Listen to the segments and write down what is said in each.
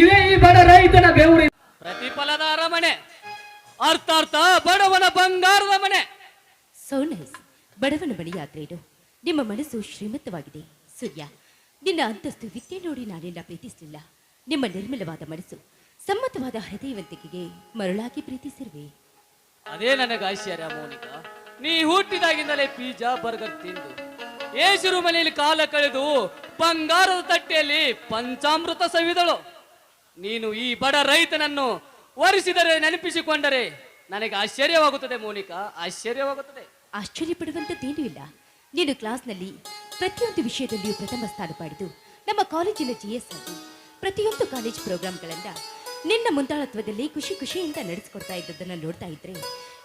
ಇದೇ ಈ ಬಡ ರೈತನ ಬೆವರು ಪ್ರತಿಫಲದ ಅರಮನೆ. ಅರ್ಥ ಬಡವನ ಬಂಗಾರದ ಮನೆ. ಸೋ ನೈಸ್ ಬಡವನ ಬಳಿ ಯಾತ್ರೆ ಇದು. ನಿಮ್ಮ ಮನಸ್ಸು ಶ್ರೀಮಂತವಾಗಿದೆ. ಸೂರ್ಯ ನಿನ್ನ ಅಂತಸ್ತು ವಿದ್ಯೆ ನೋಡಿ ನಾನೆಲ್ಲ ಪ್ರೀತಿಸಲಿಲ್ಲ. ನಿಮ್ಮ ನಿರ್ಮಲವಾದ ಮನಸ್ಸು ಸಮ್ಮತವಾದ ಹೃದಯವಂತಿಕೆಗೆ ಮರಳಾಗಿ ಪ್ರೀತಿಸಿರುವೆ. ಅದೇ ನನಗೆ ಆಶ್ಚರ್ಯ ಮೋನಿಕಾ. ನೀ ಹುಟ್ಟಿದಾಗಿಂದಲೇ ಪಿಜ್ಜಾ ಬರ್ಗರ್ ತಿಂದು. ಏಸುರು ಮನೆಯಲ್ಲಿ ಕಾಲ ಕಳೆದು ಬಂಗಾರದ ತಟ್ಟೆಯಲ್ಲಿ ಪಂಚಾಮೃತ ಸವಿದಳು. ನೀನು ಈ ಬಡ ರೈತನನ್ನು ಒರೆಸಿದರೆ ನೆನಪಿಸಿಕೊಂಡರೆ ನನಗೆ ಆಶ್ಚರ್ಯವಾಗುತ್ತದೆ ಮೋನಿಕಾ ಆಶ್ಚರ್ಯವಾಗುತ್ತದೆ. ಆಶ್ಚರ್ಯಪಡುವಂಥದ್ದೇನೂ ಇಲ್ಲ. ನೀನು ಕ್ಲಾಸ್ನಲ್ಲಿ ಪ್ರತಿಯೊಂದು ವಿಷಯದಲ್ಲಿಯೂ ಪ್ರಥಮ ಸ್ಥಾನ ಪಡೆದು ನಮ್ಮ ಕಾಲೇಜಿನ ಜಿ ಎಸ್ ಆಗಿ ಪ್ರತಿಯೊಂದು ಕಾಲೇಜ್ ಪ್ರೋಗ್ರಾಂಗಳನ್ನ ನಿನ್ನ ಮುಂದಾಳತ್ವದಲ್ಲಿ ಖುಷಿ ಖುಷಿಯಿಂದ ನಡೆಸಿಕೊಡ್ತಾ ಇದ್ದದನ್ನು ನೋಡ್ತಾ ಇದ್ರೆ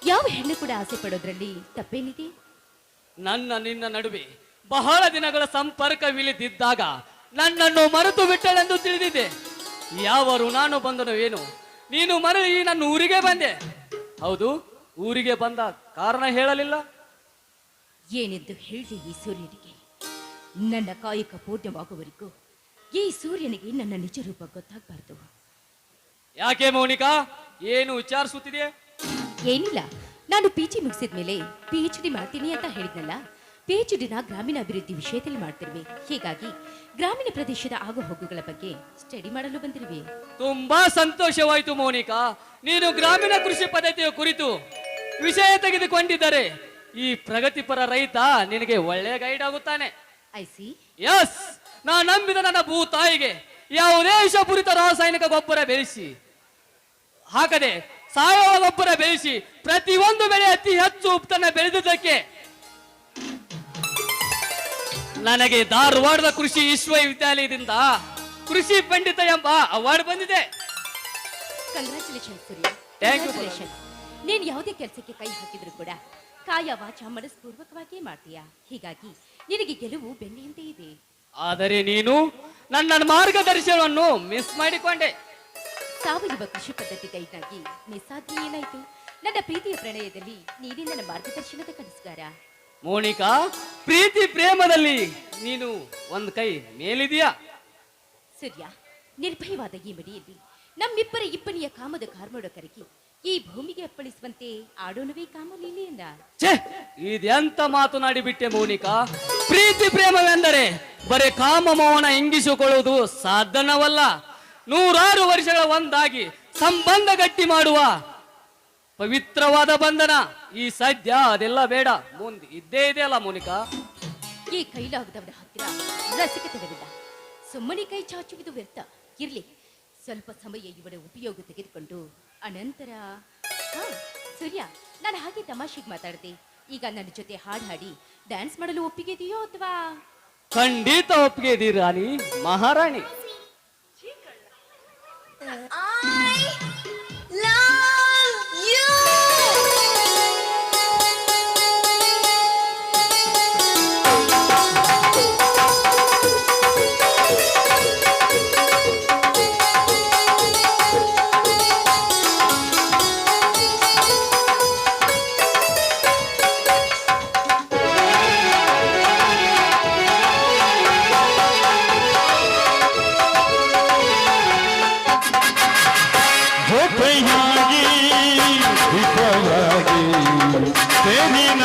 ಯಾವ ಹೆಣ್ಣು ಕೂಡ ಆಸೆ ಪಡೋದ್ರಲ್ಲಿ ತಪ್ಪೇನಿದೆ? ನನ್ನ ನಿನ್ನ ನಡುವೆ ಬಹಳ ದಿನಗಳ ಸಂಪರ್ಕವಿಲ್ಲದಿದ್ದಾಗ ನನ್ನನ್ನು ಮರೆತು ಬಿಟ್ಟಳೆಂದು ತಿಳಿದಿದ್ದೆ ಯಾವ ಋಣಾನು ಬಂದನು ಏನು? ನೀನು ಮರಳಿ ನನ್ನ ಊರಿಗೆ ಬಂದೆ. ಹೌದು ಊರಿಗೆ ಬಂದ ಕಾರಣ ಹೇಳಲಿಲ್ಲ? ಏನೆಂದು ಹೇಳಿ ಈ ಸೂರ್ಯನಿಗೆ? ನನ್ನ ಕಾಯಕ ಪೂರ್ಣವಾಗುವವರೆಗೂ ಈ ಸೂರ್ಯನಿಗೆ ನನ್ನ ನಿಜ ರೂಪ ಗೊತ್ತಾಗಬಾರ್ದು. ಯಾಕೆ ಮೌನಿಕಾ? ಏನು ವಿಚಾರಿಸುತ್ತಿದೆ ಏನಿಲ್ಲ ನಾನು ಪಿ ಜಿ ಮುಗಿಸಿದ ಮೇಲೆ ಪಿ ಎಚ್ ಡಿ ಮಾಡ್ತೀನಿ ಅಂತ ಹೇಳಿದ್ನಲ್ಲ. ಪಿ ಗ್ರಾಮೀಣಾಭಿವೃದ್ಧಿ ಗ್ರಾಮೀಣ ಅಭಿವೃದ್ಧಿ ವಿಷಯದಲ್ಲಿ ಮಾಡ್ತಿರುವೆ. ಹೀಗಾಗಿ ಗ್ರಾಮೀಣ ಪ್ರದೇಶದ ಆಗು ಹೋಗುಗಳ ಬಗ್ಗೆ ಸ್ಟಡಿ ಮಾಡಲು ಬಂದಿರುವೆ. ತುಂಬಾ ಸಂತೋಷವಾಯಿತು ಮೌನಿಕಾ. ನೀನು ಗ್ರಾಮೀಣ ಕೃಷಿ ಪದ್ಧತಿಯ ಕುರಿತು ವಿಷಯ ತೆಗೆದುಕೊಂಡಿದ್ದರೆ ಈ ಪ್ರಗತಿಪರ ರೈತ ನಿನಗೆ ಒಳ್ಳೆಯ ಗೈಡ್ ಆಗುತ್ತಾನೆ. ಐ ಸಿ ಎಸ್ ನಾ ನಂಬಿದ ನನ್ನ ಭೂ ತಾಯಿಗೆ ಯಾವುದೇ ವಿಷಪೂರಿತ ರಾಸಾಯನಿಕ ಗೊಬ್ಬರ ಬೆಳೆಸಿ ಹಾಕದೆ ಸಾವಯವ ಗೊಬ್ಬರ ಬೆಳೆಸಿ ಪ್ರತಿಯೊಂದು ಬೆಳೆ ಅತಿ ಹೆಚ್ಚು ಉತ್ಪನ್ನ ಬೆಳೆದಿದ್ದಕ್ಕೆ ನನಗೆ ಧಾರವಾಡದ ಕೃಷಿ ವಿಶ್ವವಿದ್ಯಾಲಯದಿಂದ ಕೃಷಿ ಪಂಡಿತ ಎಂಬ ಅವಾರ್ಡ್ ಬಂದಿದೆ. Congratulation Surya Thank you, Congratulations. ನೀನ್ ಯಾವುದೇ ಕೆಲಸಕ್ಕೆ ಕೈ ಹಾಕಿದ್ರು ಕೂಡ ಕಾಯ ವಾಚ ಮನಸ್ಪೂರ್ವಕವಾಗಿಯೇ ಮಾಡ್ತೀಯಾ? ಹೀಗಾಗಿ ನಿನಗೆ ಗೆಲುವು ಬೆನ್ನೆಯಂತೆ ಇದೆ. ಆದರೆ ನೀನು ನನ್ನ ಮಾರ್ಗದರ್ಶನವನ್ನು ಮಿಸ್ ಮಾಡಿಕೊಂಡೆ. ಸಾವಯವ ಕೃಷಿ ಪದ್ಧತಿ ಕೈಗಾಗಿ ನಿಸ್ಸಾಧ್ಯ ಏನಾಯ್ತು? ನನ್ನ ಪ್ರೀತಿಯ ಪ್ರಣಯದಲ್ಲಿ ನೀನೇ ನನ್ನ ಮಾರ್ಗದರ್ಶನದ ಕನಸುಗಾರ. ಮೋನಿಕಾ ಪ್ರೀತಿ ಪ್ರೇಮದಲ್ಲಿ ನೀನು ಒಂದ್ ಕೈ ಮೇಲಿದೆಯಾ? ಸರಿಯಾ ನಿರ್ಭಯವಾದ ಈ ಮಡಿಯಲ್ಲಿ ನಮ್ಮಿಬ್ಬರ ಇಬ್ಬನಿಯ ಕಾಮದ ಕಾರ್ಮೋಡ ಕರಗಿ ಈ ಭೂಮಿಗೆ ಅಪ್ಪಳಿಸುವಂತೆ ಆಡೋಣವೇ ಕಾಮಲೀಲೆಯನ್ನ ಛೇ ಇದೆಂತ ಮಾತನಾಡಿಬಿಟ್ಟೆ ಮೌನಿಕಾ? ಪ್ರೀತಿ ಪ್ರೇಮವೆಂದರೆ ಬರೇ ಕಾಮ ಮೌನ ಇಂಗಿಸಿಕೊಳ್ಳುವುದು ಸಾಧನವಲ್ಲ. ನೂರಾರು ವರ್ಷಗಳ ಒಂದಾಗಿ ಸಂಬಂಧ ಗಟ್ಟಿ ಮಾಡುವ ಪವಿತ್ರವಾದ ಬಂಧನ. ಈ ಸದ್ಯ ಅದೆಲ್ಲ ಬೇಡ. ಮುಂದೆ ಇದ್ದೇ ಇದೆಯಲ್ಲ ಮೋನಿಕಾ? ಈ ಕೈಲಾಗದವರ ಹತ್ತಿರ ರಸಿಕತನವಿಲ್ಲ ಸುಮ್ಮನೆ ಕೈ ಚಾಚುವುದು ವ್ಯರ್ಥ. ಇರ್ಲಿ. ಸ್ವಲ್ಪ ಸಮಯ ಇವರ ಉಪಯೋಗ ತೆಗೆದುಕೊಂಡು ಅನಂತರ ಹಾ ಸೂರ್ಯ ನಾನು ಹಾಗೆ ತಮಾಷೆಗೆ ಮಾತಾಡ್ತೆ ಈಗ ನನ್ನ ಜೊತೆ ಹಾಡು ಹಾಡಿ ಡ್ಯಾನ್ಸ್ ಮಾಡಲು ಒಪ್ಪಿಗೆ ಇದೆಯೋ ಅಥವಾ ಖಂಡಿತ ಒಪ್ಪಿಗೆ ಇದೀರಿ ರಾಣಿ ಮಹಾರಾಣಿ.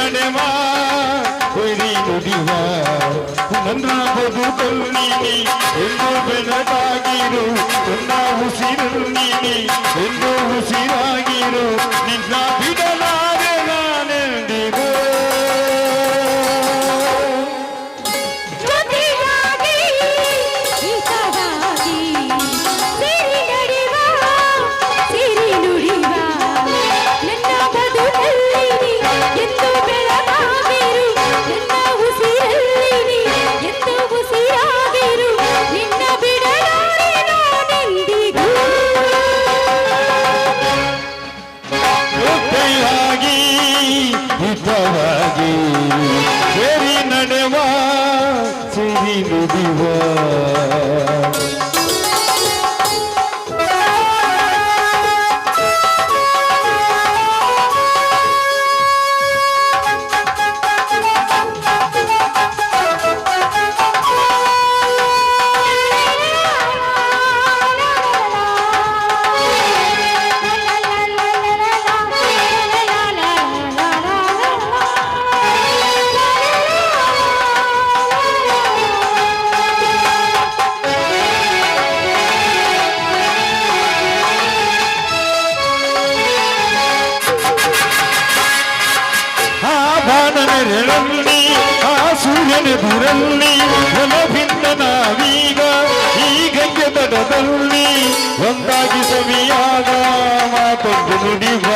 ಸೇರಿ ನಡೆವ ಹೊರಿ ನುಡಿವ ನನ್ನ ಬದುಕಲು ನೀನಿ, ಎಂದು ಬೆಳಗಾಗಿರು ನನ್ನ ಉಸಿರು ನೀನಿ, ಎಂದು ಉಸಿರಾಗಿರು, ನಿನ್ನ ನೆರಳಲ್ಲಿ ಆ ಸೂರ್ಯನ ಹೊಲಭಿನ್ನ ನಾವೀಗ ಗಂಗೆ ತಡದಲ್ಲಿ ಒಂದಾಗಿ ಸವಿಯಾಗ ಮಾತೊಂದು ನುಡಿವ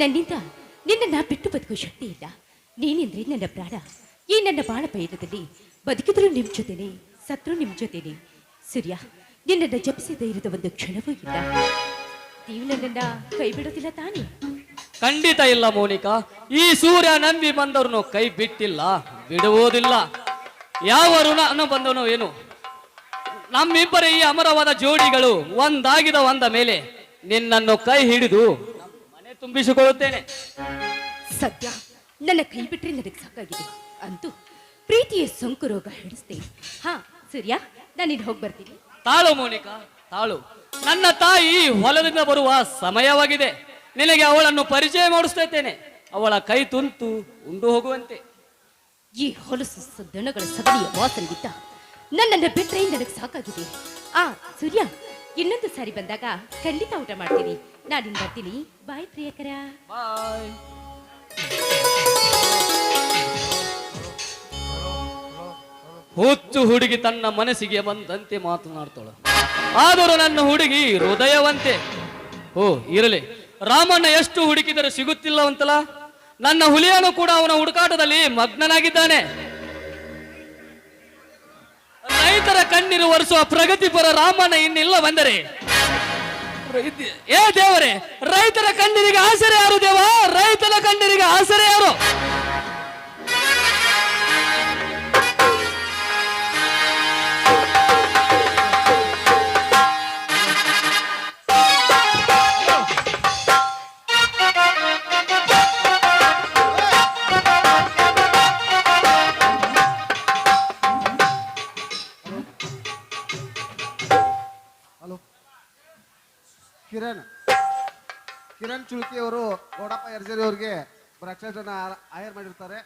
ನನ್ನಿಂದ ನಿನ್ನ ಬಿಟ್ಟು ಬದುಕುವ ಶಕ್ತಿ ಇಲ್ಲ. ನೀನೆಂದ್ರೆ ನನ್ನ ಪ್ರಾಣ. ಈ ನನ್ನ ಬಾಳ ಪಯಣದಲ್ಲಿ ಬದುಕಿದ್ರು ನಿಮ್ ಜೊತೆನೆ, ಸತ್ರು ನಿಮ್ ಜೊತೆನೆ. ಸೂರ್ಯ ನಿನ್ನ ಜಪಿಸಿದ ಇರದ ಒಂದು ಕ್ಷಣವೂ ಇಲ್ಲ. ನೀವು ಕೈ ಬಿಡೋದಿಲ್ಲ ತಾನೇ? ಖಂಡಿತ ಇಲ್ಲ ಮೋನಿಕಾ. ಈ ಸೂರ್ಯ ನಂಬಿ ಬಂದವರನ್ನು ಕೈ ಬಿಟ್ಟಿಲ್ಲ, ಬಿಡುವುದಿಲ್ಲ. ಯಾವ ಋಣ ಬಂದವನು ಏನು? ನಮ್ಮಿಬ್ಬರ ಈ ಅಮರವಾದ ಜೋಡಿಗಳು ಒಂದಾಗಿದ ಒಂದ ಮೇಲೆ ನಿನ್ನನ್ನು ಕೈ ಹಿಡಿದು ತುಂಬಿಸಿಕೊಳ್ಳುತ್ತೇನೆ. ಸದ್ಯ ನನ್ನ ಕೈ ಬಿಟ್ಟರೆ ನನಗೆ ಸಾಕಾಗಿದೆ ಅಂತೂ ಪ್ರೀತಿಯ ಸೋಂಕು ರೋಗ ಹಿಡಿಸ್ತೇನೆ. ಹಾ ಸೂರ್ಯ ನಾನಿನ್ ಹೋಗಿ ಬರ್ತೀನಿ. ತಾಳು ಮೋನಿಕಾ ತಾಳು. ನನ್ನ ತಾಯಿ ಹೊಲದಿಂದ ಬರುವ ಸಮಯವಾಗಿದೆ. ನಿನಗೆ ಅವಳನ್ನು ಪರಿಚಯ ಮಾಡಿಸ್ತೇನೆ. ಅವಳ ಕೈ ತುಂತು ಉಂಡು ಹೋಗುವಂತೆ. ಈ ಹೊಲಸು ದನಗಳ ಸಗಣಿಯ ವಾಸನೆಗಿದ್ದ ನನ್ನನ್ನು ಬಿಟ್ಟರೆ ನನಗೆ ಸಾಕಾಗಿದೆ. ಆ ಸೂರ್ಯ ಇನ್ನೊಂದು ಸಾರಿ ಬಂದಾಗ ಖಂಡಿತ ಊಟ ಮಾಡ್ತೀನಿ. ನಾನಿನ್ ಬರ್ತೀನಿ. ಬಾಯ್ ಪ್ರಿಯಕರ. ಬಾಯ್ ಹುಚ್ಚು ಹುಡುಗಿ ತನ್ನ ಮನಸ್ಸಿಗೆ ಬಂದಂತೆ ಮಾತನಾಡ್ತಾಳು. ಆದರೂ ನನ್ನ ಹುಡುಗಿ ಹೃದಯವಂತೆ. ಓ, ಇರಲಿ. ರಾಮಣ್ಣ ಎಷ್ಟು ಹುಡುಕಿದರೆ ಸಿಗುತ್ತಿಲ್ಲವಂತಲ್ಲ? ನನ್ನ ಹುಲಿಯನು ಕೂಡ ಅವನ ಹುಡುಕಾಟದಲ್ಲಿ ಮಗ್ನನಾಗಿದ್ದಾನೆ. ರೈತರ ಕಣ್ಣೀರು ಒರೆಸುವ ಪ್ರಗತಿಪರ ರಾಮಣ್ಣ ಇನ್ನಿಲ್ಲ ಬಂದರೆ ರೈತ- ಏ ದೇವರೇ ರೈತರ ಕಣ್ಣೀರಿಗೆ ಆಸರೆ ಯಾರು ದೇವ? ರೈತನ ಕಣ್ಣೀರಿಗೆ ಆಸರೆ ಕಿರಣ್. ಕಿರಣ್ ಚುಳ್ಕಿ ಅವರು ಗೌಡಪ್ಪ ಯರ್ಜರಿ ಅವ್ರಿಗೆ ಅನ್ನ ಆಯರ್ ಮಾಡಿರ್ತಾರೆ.